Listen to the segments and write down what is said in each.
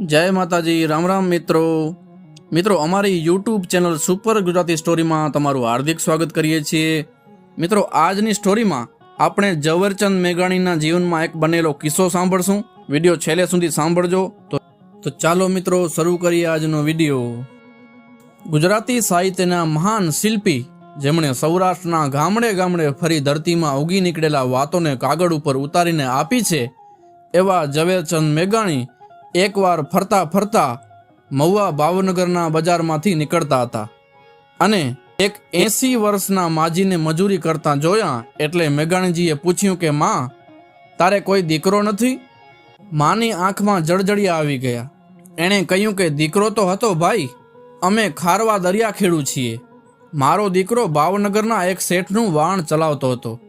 જય માતાજી, રામ રામ મિત્રો. મિત્રો, અમારી યુટ્યુબ ચેનલ સુપર ગુજરાતી સ્ટોરીમાં તમારું હાર્દિક સ્વાગત કરીએ છીએ. મિત્રો, આજની સ્ટોરીમાં આપણે ઝવેરચંદ મેઘાણીના જીવનમાં એક બનેલો કિસ્સો સાંભળશું. વીડિયો છેલ્લે સુધી સાંભળજો. તો તો ચાલો મિત્રો, શરૂ કરીએ આજનો વીડિયો. ગુજરાતી સાહિત્યના મહાન શિલ્પી, જેમણે સૌરાષ્ટ્રના ગામડે ગામડે ફરી ધરતીમાં ઉગી નીકળેલા વાતોને કાગળ ઉપર ઉતારીને આપી છે, એવા ઝવેરચંદ મેઘાણી એકવાર ફરતા ફરતા મહુવા ભાવનગરના બજારમાંથી નીકળતા હતા. અને એક એસી વર્ષના માજીને મજૂરી કરતા જોયા એટલે મેઘાણીજીએ પૂછ્યું કે, માં, તારે કોઈ દીકરો નથી? માની આંખમાં જળજળિયા આવી ગયા. એણે કહ્યું કે, દીકરો તો હતો ભાઈ, અમે ખારવા દરિયા ખેડું છીએ. મારો દીકરો ભાવનગરના એક શેઠનું વાણ ચલાવતો હતો.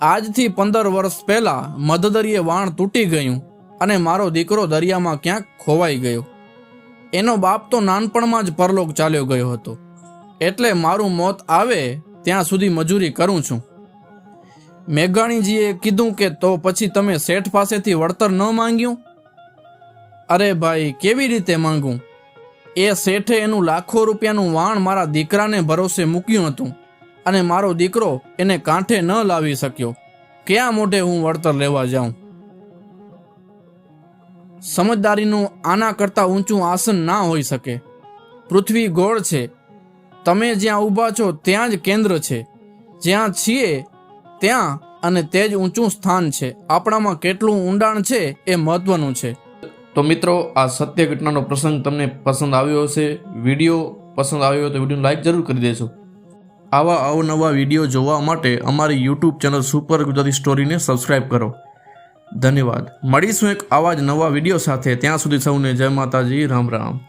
આજથી પંદર વર્ષ પહેલાં મધદરીએ વાણ તૂટી ગયું. અને મારો દીકરો દરિયામાં ક્યાંક ખોવાઈ ગયો. એનો બાપ તો નાનપણમાં જ પરલોક ચાલ્યો ગયો હતો. એટલે મારું મોત આવે ત્યાં સુધી મજૂરી કરું છું. મેઘાણીજીએ કીધું કે તો પછી તમે શેઠ પાસેથી વળતર ન માંગ્યું? અરે ભાઈ, કેવી રીતે માંગું? એ શેઠે એનું લાખો રૂપિયાનું વાણ મારા દીકરાને ભરોસે મૂક્યું હતું અને મારો દીકરો એને કાંઠે ન લાવી શક્યો. ક્યાં મોઢે હું વળતર લેવા જાઉં? સમજદારીનું આના કરતાં ઊંચું આસન ના હોઈ શકે. પૃથ્વી ગોળ છે. તમે જ્યાં ઊભા છો ત્યાં જ કેન્દ્ર છે. જ્યાં છીએ ત્યાં અને તે જ ઊંચું સ્થાન છે. આપણામાં કેટલું ઊંડાણ છે એ મહત્વનું છે. તો મિત્રો, આ સત્ય ઘટનાનો પ્રસંગ તમને પસંદ આવ્યો હશે. વીડિયો પસંદ આવ્યો તો વિડીયોને લાઈક જરૂર કરી દેજો. આવા અવનવા વીડિયો જોવા માટે અમારી યુટ્યુબ ચેનલ સુપર ગુજરાતી સ્ટોરીને સબસ્ક્રાઈબ કરો. ધન્યવાદ. મળીશું એક આવા જ નવા વીડિયો સાથે. ત્યાં સુધી સૌને જય માતાજી. રામ રામ.